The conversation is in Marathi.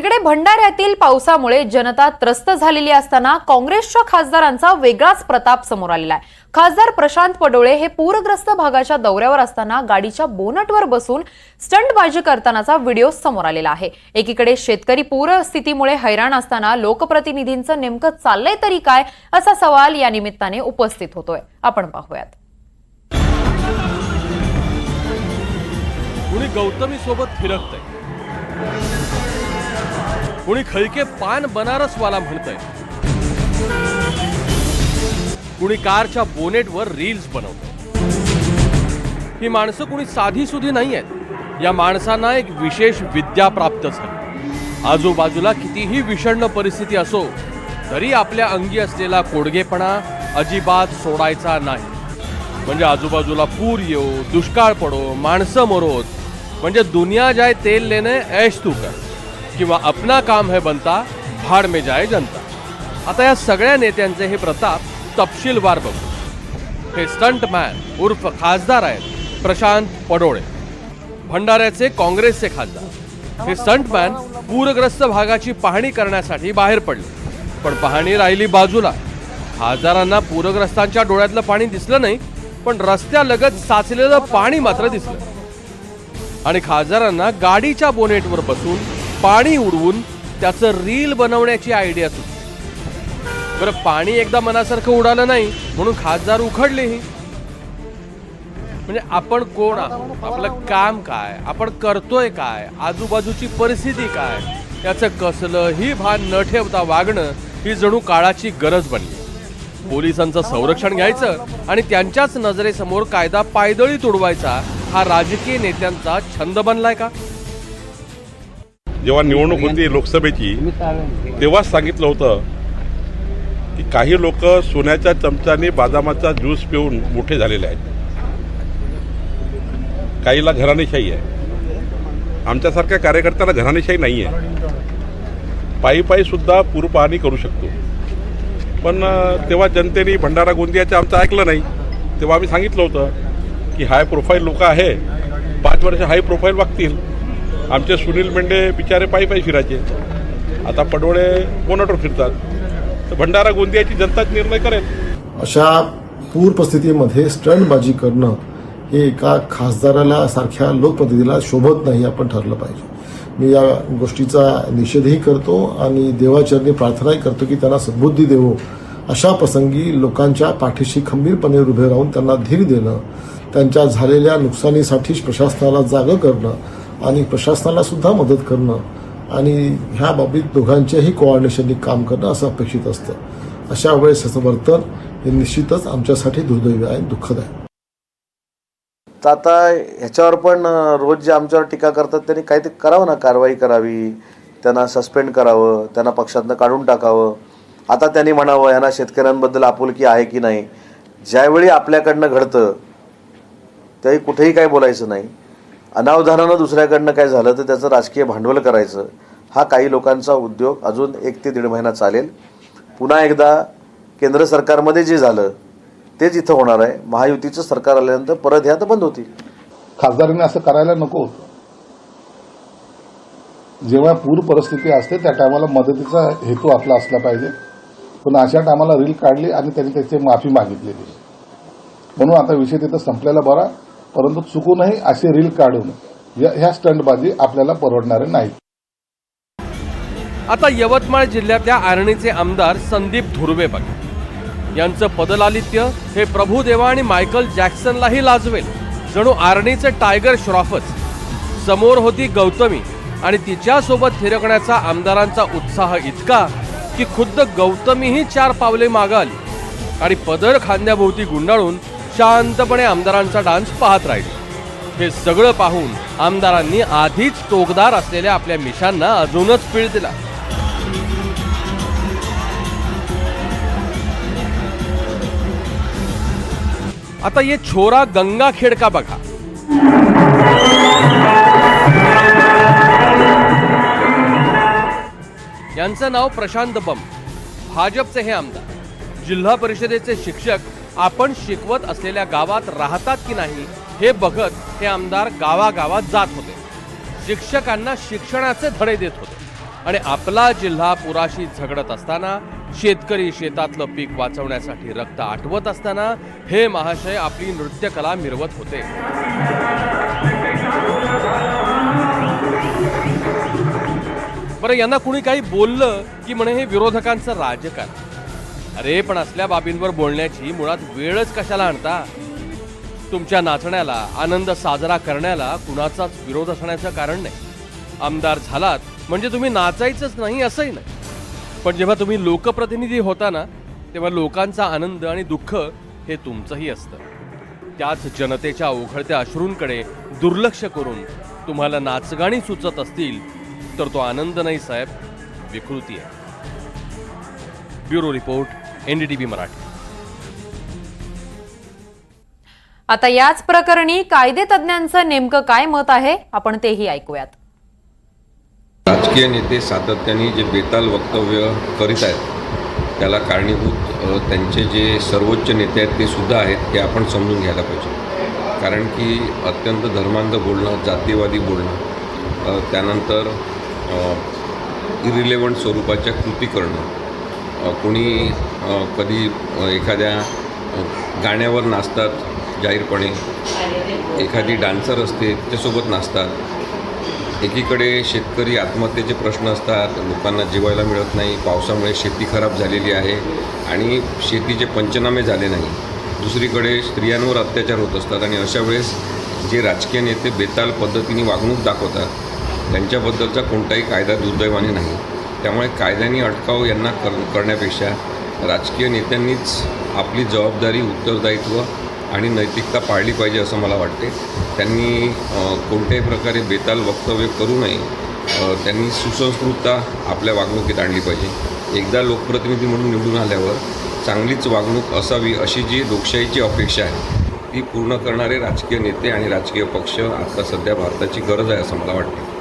तिकडे भंडाऱ्यातील पावसामुळे जनता त्रस्त झालेली असताना काँग्रेसच्या खासदारांचा वेगळाच प्रताप समोर आलेला आहे. खासदार प्रशांत पडोळे हे पूरग्रस्त भागाच्या दौऱ्यावर असताना गाडीच्या बोनटवर बसून स्टंटबाजी करतानाचा व्हिडिओ समोर आलेला आहे. एकीकडे शेतकरी पूरस्थितीमुळे हैराण असताना लोकप्रतिनिधींचं नेमकं चाललंय तरी काय असा सवाल या निमित्ताने उपस्थित होतोय. आपण पाहूयात. कुणी गौतमी सोबत फिरकतय? कुणी खळके पान बनारसवाला म्हणतंय. कुणी कारच्या बोनेटवर रील्स बनवतंय. ही माणसं कुणी साधी सुधी नाही आहेत या माणसांना एक विशेष विद्या प्राप्त झाली. आजूबाजूला कितीही विषण्ण परिस्थिती असो तरी आपल्या अंगी असलेला कोडगेपणा अजिबात सोडायचा नाही. म्हणजे आजूबाजूला पूर येऊ दुष्काळ पडो माणसं मरोत. म्हणजे दुनिया जाय तेल लेणे ऐश तू कर. किंवा अपना काम है बनता भाड में जाय जनता. आता या सगळ्या नेत्यांचे हे प्रताप तपशीलवार बघू. हे स्टंट मॅन उर्फ खासदार आहेत प्रशांत पडोळे. भंडाऱ्याचे काँग्रेसचे खासदार. हे स्टंटमॅन पूरग्रस्त भागाची पाहणी करण्यासाठी बाहेर पडले. पण पाहणी राहिली बाजूला. खासदारांना पूरग्रस्तांच्या डोळ्यातलं पाणी दिसलं नाही पण रस्त्यालगत साचलेलं पाणी मात्र दिसलं. आणि खासदारांना गाडीच्या बोनेटवर बसून पाणी उडवून त्याचं रील बनवण्याची आयडिया सुचली बरं पाणी एकदा मनासारखं उडालं नाही म्हणून खासदार उखडलेही. म्हणजे आपण कोण आहोत? आपलं काम काय? आपण करतोय काय? आजूबाजूची परिस्थिती काय? याचं कसलंही भान न ठेवता वागणं ही जणू काळाची गरज बनली. पोलिसांचं संरक्षण घ्यायचं आणि त्यांच्याच नजरेसमोर कायदा पायदळी तुडवायचा हा राजकीय नेत्यांचा छंद बनलाय का? जेव्हा निवडणूक होती लोकसभेची तेव्हाच सांगितलं होतं की काही लोक सोन्याच्या चमच्याने बादामाचा ज्यूस पिऊन मोठे झालेले आहेत. काहीला घराणेशाही आहे. आमच्यासारख्या कार्यकर्त्याला घराणेशाही नाही आहे पायी पायी सुद्धा पूर पाहणी करू शकतो. पण तेव्हा जनतेने भंडारा गोंदियाचं आमचं ऐकलं नाही. तेव्हा आम्ही सांगितलं होतं की हाय प्रोफाईल लोक आहे. पाच वर्ष हाय प्रोफाईल वागतील. आमचे सुनील मेंढे बिचारे पायी पायी फिरायचे. आता पडोळे बोनटवर फिरतात? तर भंडारा गोंदियाची जनताच निर्णय करेल. अशा पूर परिस्थितीमध्ये स्टंटबाजी करणं हे एका खासदाराला सारख्या लोकप्रतिनिधीला शोभत नाही आपण ठरलं पाहिजे. मी या गोष्टीचा निषेधही करतो आणि देवाचरणी प्रार्थनाही करतो की त्यांना सद्बुद्धी देवो. अशा प्रसंगी लोकांच्या पाठीशी खंबीरपणे उभे राहून त्यांना धीर देणं त्यांच्या झालेल्या नुकसानीसाठी प्रशासनाला जागं करणं आणि प्रशासनाला सुद्धा मदत करणं आणि ह्या बाबतीत दोघांच्याही कोऑर्डिनेशनने काम करणं असं अपेक्षित असतं. अशा वेळेस याचं वर्तन हे निश्चितच आमच्यासाठी दुर्दैवी आहे दुःखद आहे. तर आता ह्याच्यावर पण रोज जे आमच्यावर टीका करतात त्यांनी काहीतरी करावं ना? कारवाई करावी त्यांना सस्पेंड करावं त्यांना पक्षातनं काढून टाकावं. आता त्यांनी म्हणावं यांना शेतकऱ्यांबद्दल आपुलकी आहे की नाही? ज्यावेळी आपल्याकडनं घडतं त्यावेळी कुठेही काही बोलायचं नाही. अनावधानानं दुसऱ्याकडनं काय झालं तर त्याचं राजकीय भांडवल करायचं. हा काही लोकांचा उद्योग अजून एक ते दीड महिना चालेल. पुन्हा एकदा केंद्र सरकारमध्ये जे झालं तेच इथं होणार आहे. महायुतीचं सरकार आल्यानंतर परत ह्या तर बंद होतील. खासदारांनी असं करायला नको. होतं. जेव्हा पूर परिस्थिती असते त्या टायमाला मदतीचा हेतू आपला असला पाहिजे. पण अशा टायमाला रील काढली आणि त्यांनी त्याची माफी मागितलेली. म्हणून आता विषय तिथं संपलेला बरा. परंतु चुकूनही असे रील काढून या- ह्या स्टंटबाजी आपल्याला परवडणारे नाही आता यवतमाळ जिल्ह्यातल्या आरणीचे आमदार संदीप धुर्वे बघा. यांचं पदलालित्य हे प्रभुदेवा आणि मायकल जॅक्सनलाही लाजवेल. जणू आर्णीचे टायगर श्रॉफच. समोर होती गौतमी आणि तिच्यासोबत थिरकण्याचा आमदारांचा उत्साह इतका की खुद्द गौतमीही चार पावले मागाली आणि पदर खांद्याभोवती गुंडाळून शांतपणे आमदारांचा डान्स पाहत राहिले. हे सगळं पाहून आमदारांनी आधीच टोकदार असलेल्या आपल्या मिशांना अजूनच पीळ दिला. आता ये छोरा गंगा खेडका बघा. यांचं नाव प्रशांत बम भाजपचे हे आमदार. जिल्हा परिषदेचे शिक्षक आपण शिकवत असलेल्या गावात राहतात की नाही हे बघत हे आमदार गावागावात जात होते. शिक्षकांना शिक्षणाचे धडे देत होते. आणि आपला जिल्हा पुराशी झगडत असताना शेतकरी शेतातलं पीक वाचवण्यासाठी रक्त आठवत असताना हे महाशय आपली नृत्यकला मिरवत होते. बरं यांना कुणी काही बोललं की म्हणे हे विरोधकांचं राजकारण? अरे पण असल्या बाबींवर बोलण्याची मुळात वेळच कशाला आणता? तुमच्या नाचण्याला आनंद साजरा करण्याला कुणाचाच विरोध असण्याचं कारण नाही. आमदार झालात म्हणजे तुम्ही नाचायचंच नाही असंही नाही. पण जेव्हा तुम्ही लोकप्रतिनिधी होता ना तेव्हा लोकांचा आनंद आणि दुःख हे तुमचंही असतं. त्याच जनतेच्या ओघळत्या अश्रूंकडे दुर्लक्ष करून तुम्हाला नाचगाणी सुचत असतील तर तो आनंद नाही साहेब विकृती आहे. Bureau report NDTV Marathi. आता याच प्रकरणी कायदे तज्ज्ञांचं नेमकं काय मत आहे? आपण तेही ऐकूयात. राजकीय नेते सातत्याने जे बेताल वक्तव्य करीत आहेत त्याला कारणीभूत त्यांचे जे सर्वोच्च नेते आहेत ते सुद्धा आहेत हे आपण समजून घ्यायला पाहिजे. कारण की अत्यंत धर्मांध बोलणं जातीवादी बोलणं त्यानंतर इरिलेवंट स्वरूपाच्या कृती करणं कोणी कधी एखाद्या गाण्यावर नाचतात जाहीरपणे. एखादी डान्सर असते त्याच्यासोबत नाचतात. एकीकडे शेतकरी आत्महत्येचे प्रश्न असतात लोकांना जेवायला मिळत नाही पावसामुळे शेती खराब झालेली आहे आणि शेतीचे पंचनामे झाले नाही. दुसरीकडे स्त्रियांवर अत्याचार होत असतात आणि अशा वेळेस जे राजकीय नेते बेताल पद्धतीने वागणूक दाखवतात त्यांच्याबद्दलचा कोणताही कायदा दुर्दैवाने नाही. त्यामुळे कायद्याने अडकाव यांना कर करण्यापेक्षा राजकीय नेत्यांनीच आपली जबाबदारी उत्तरदायित्व आणि नैतिकता पाळली पाहिजे असं मला वाटते. त्यांनी कोणत्याही प्रकारे बेताल वक्तव्य करू नये त्यांनी सुसंस्कृतता आपल्या वागणुकीत आणली पाहिजे. एकदा लोकप्रतिनिधी म्हणून निवडून आल्यावर चांगलीच वागणूक असावी अशी जी लोकशाहीची अपेक्षा आहे ती पूर्ण करणारे राजकीय नेते आणि राजकीय पक्ष आता सध्या भारताची गरज आहे असं मला वाटतं.